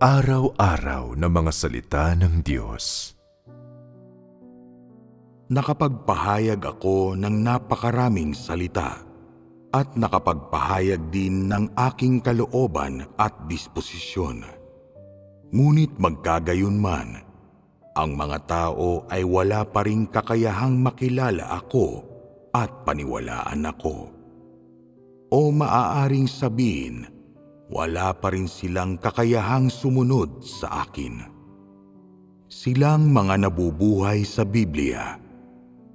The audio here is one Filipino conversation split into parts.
Pang-araw-araw na mga salita ng Diyos. Nakapagpahayag ako ng napakaraming salita at nakapagpahayag din ng aking kalooban at disposisyon. Ngunit magkagayon man, ang mga tao ay wala pa ring kakayahang makilala ako at paniwalaan ako. O maaaring sabihin, wala pa rin silang kakayahang sumunod sa akin. Silang mga nabubuhay sa Biblia.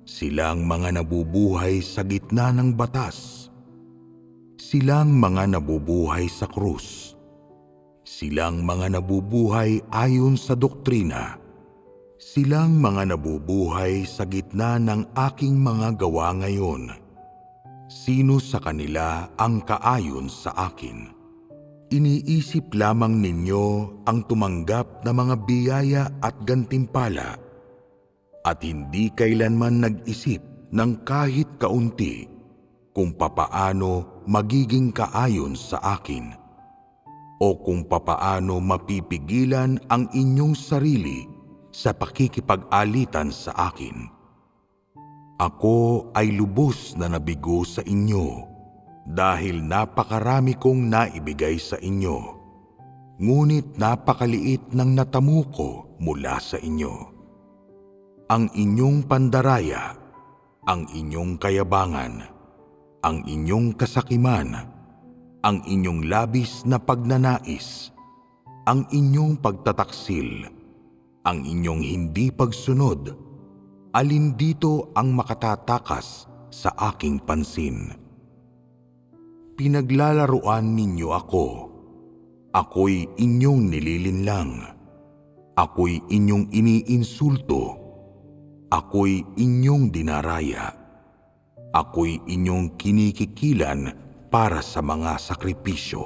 Silang mga nabubuhay sa gitna ng batas. Silang mga nabubuhay sa krus. Silang mga nabubuhay ayon sa doktrina. Silang mga nabubuhay sa gitna ng aking mga gawa ngayon. Sino sa kanila ang kaayon sa akin? Iniisip lamang ninyo ang tumanggap na mga biyaya at gantimpala at hindi kailanman nag-isip ng kahit kaunti kung papaano magiging kaayon sa akin o kung papaano mapipigilan ang inyong sarili sa pakikipag-alitan sa akin. Ako ay lubos na nabigo sa inyo dahil napakarami kong naibigay sa inyo. Ngunit napakaliit ng natamo ko mula sa inyo. Ang inyong pandaraya, ang inyong kayabangan, ang inyong kasakiman, ang inyong labis na pagnanais, ang inyong pagtataksil, ang inyong hindi pagsunod, alin dito ang makatatakas sa aking pansin? Pinaglalaruan ninyo ako. Ako'y inyong nililinlang. Ako'y inyong iniinsulto. Ako'y inyong dinaraya. Ako'y inyong kinikikilan para sa mga sakripisyo.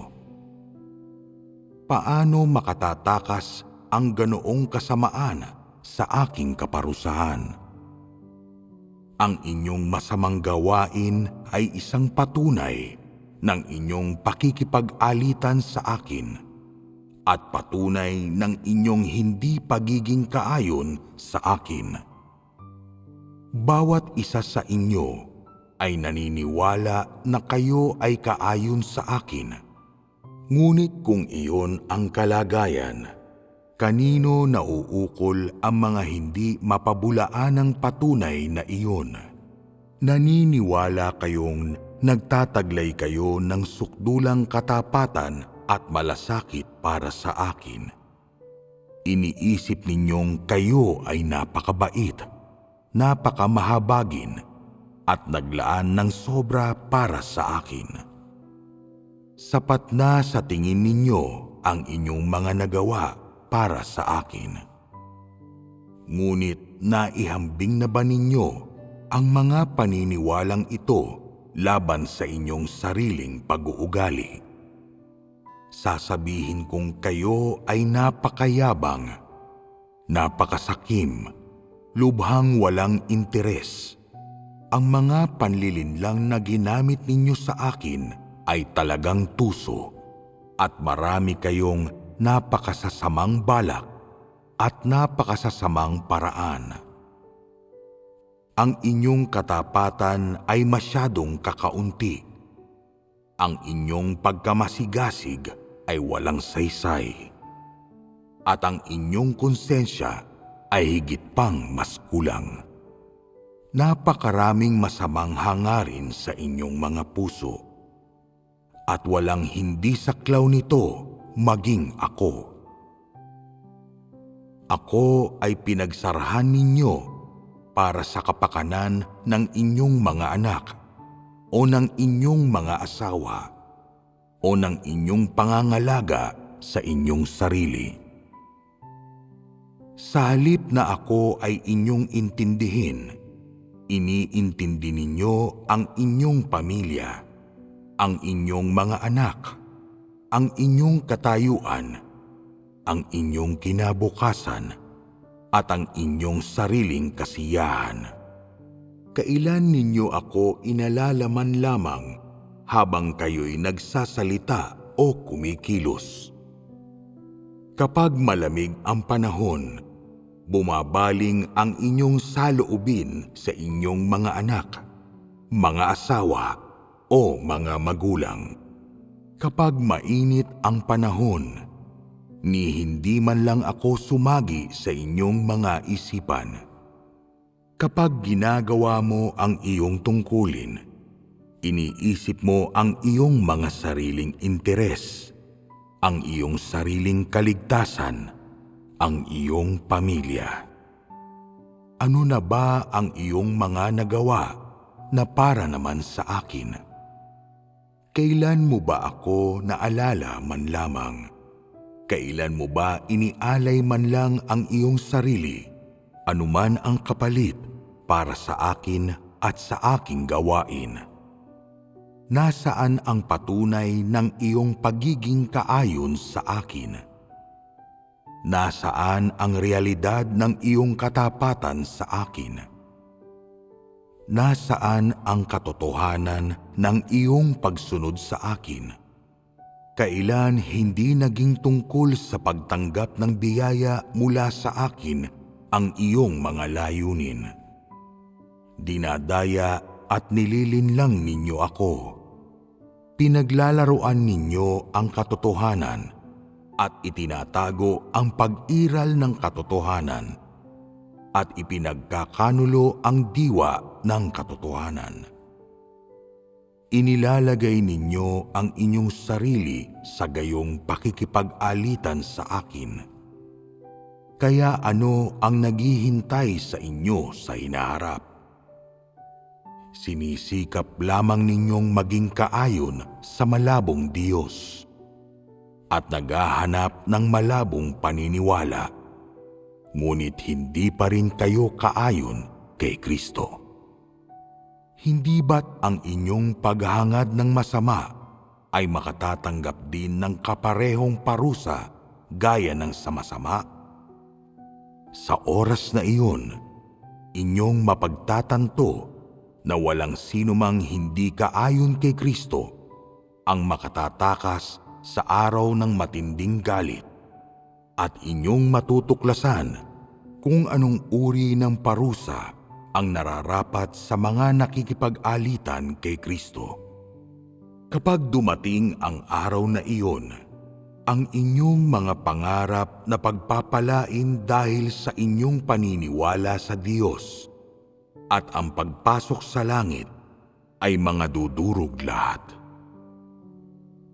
Paano makatatakas ang ganoong kasamaan sa aking kaparusahan? Ang inyong masamang gawain ay isang patunay ng inyong pakikipag-alitan sa akin at patunay ng inyong hindi pagiging kaayon sa akin. Bawat isa sa inyo ay naniniwala na kayo ay kaayon sa akin. Ngunit kung iyon ang kalagayan, kanino nauukol ang mga hindi mapabulaan ng patunay na iyon? Naniniwala kayong nagtataglay kayo ng sukdulang katapatan at malasakit para sa akin. Iniisip ninyong kayo ay napakabait, napakamahabagin, at naglaan ng sobra para sa akin. Sapat na sa tingin ninyo ang inyong mga nagawa para sa akin. Ngunit naihambing na ba ninyo ang mga paniniwalang ito laban sa inyong sariling pag-uugali? Sasabihin kong kayo ay napakayabang, napakasakim, lubhang walang interes. Ang mga panlilinlang na ginamit ninyo sa akin ay talagang tuso at marami kayong napakasasamang balak at napakasasamang paraan. Ang inyong katapatan ay masyadong kakaunti. Ang inyong pagkamasigasig ay walang saysay. At ang inyong konsensya ay higit pang mas kulang. Napakaraming masamang hangarin sa inyong mga puso. At walang hindi saklaw nito maging ako. Ako ay pinagsarahan ninyo para sa kapakanan ng inyong mga anak o ng inyong mga asawa o ng inyong pangangalaga sa inyong sarili. Sa halip na ako ay inyong intindihin, iniintindi ninyo ang inyong pamilya, ang inyong mga anak, ang inyong katayuan, ang inyong kinabukasan, at ang inyong sariling kasiyahan. Kailan ninyo ako inalalaman lamang habang kayo'y nagsasalita o kumikilos? Kapag malamig ang panahon, bumabaling ang inyong saloobin sa inyong mga anak, mga asawa o mga magulang. Kapag mainit ang panahon, ni hindi man lang ako sumagi sa inyong mga isipan. Kapag ginagawa mo ang iyong tungkulin, iniisip mo ang iyong mga sariling interes, ang iyong sariling kaligtasan, ang iyong pamilya. Ano na ba ang iyong mga nagawa na para naman sa akin? Kailan mo ba ako naalala man lamang? Kailan mo ba inialay man lang ang iyong sarili, anuman ang kapalit para sa akin at sa aking gawain? Nasaan ang patunay ng iyong pagiging kaayon sa akin? Nasaan ang realidad ng iyong katapatan sa akin? Nasaan ang katotohanan ng iyong pagsunod sa akin? Kailan hindi naging tungkol sa pagtanggap ng biyaya mula sa akin ang iyong mga layunin? Dinadaya at nililinlang ninyo ako. Pinaglalaroan ninyo ang katotohanan at itinatago ang pag-iral ng katotohanan at ipinagkakanulo ang diwa ng katotohanan. Inilalagay ninyo ang inyong sarili sa gayong pakikipag-alitan sa akin. Kaya ano ang naghihintay sa inyo sa hinaharap? Sinisikap lamang ninyong maging kaayon sa malabong Diyos at naghahanap ng malabong paniniwala ngunit hindi pa rin kayo kaayon kay Kristo. Hindi ba't ang inyong paghangad ng masama ay makatatanggap din ng kaparehong parusa gaya ng sama-sama? Sa oras na iyon, inyong mapagtatanto na walang sino mang hindi kaayon kay Kristo ang makatatakas sa araw ng matinding galit at inyong matutuklasan kung anong uri ng parusa ang nararapat sa mga nakikipag-alitan kay Kristo. Kapag dumating ang araw na iyon, ang inyong mga pangarap na pagpapalain dahil sa inyong paniniwala sa Diyos at ang pagpasok sa langit ay mga dudurog lahat.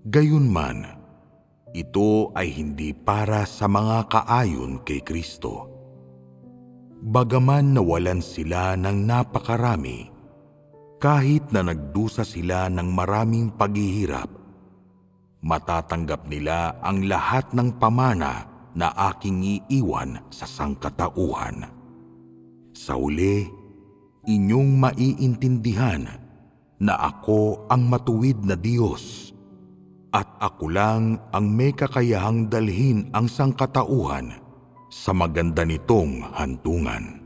Gayunman, ito ay hindi para sa mga kaayon kay Kristo. Bagaman nawalan sila ng napakarami, kahit na nagdusa sila ng maraming paghihirap, matatanggap nila ang lahat ng pamana na aking iiwan sa sangkatauhan. Sa uli, inyong maiintindihan na ako ang matuwid na Diyos at ako lang ang may kakayahang dalhin ang sangkatauhan sa maganda nitong hantungan.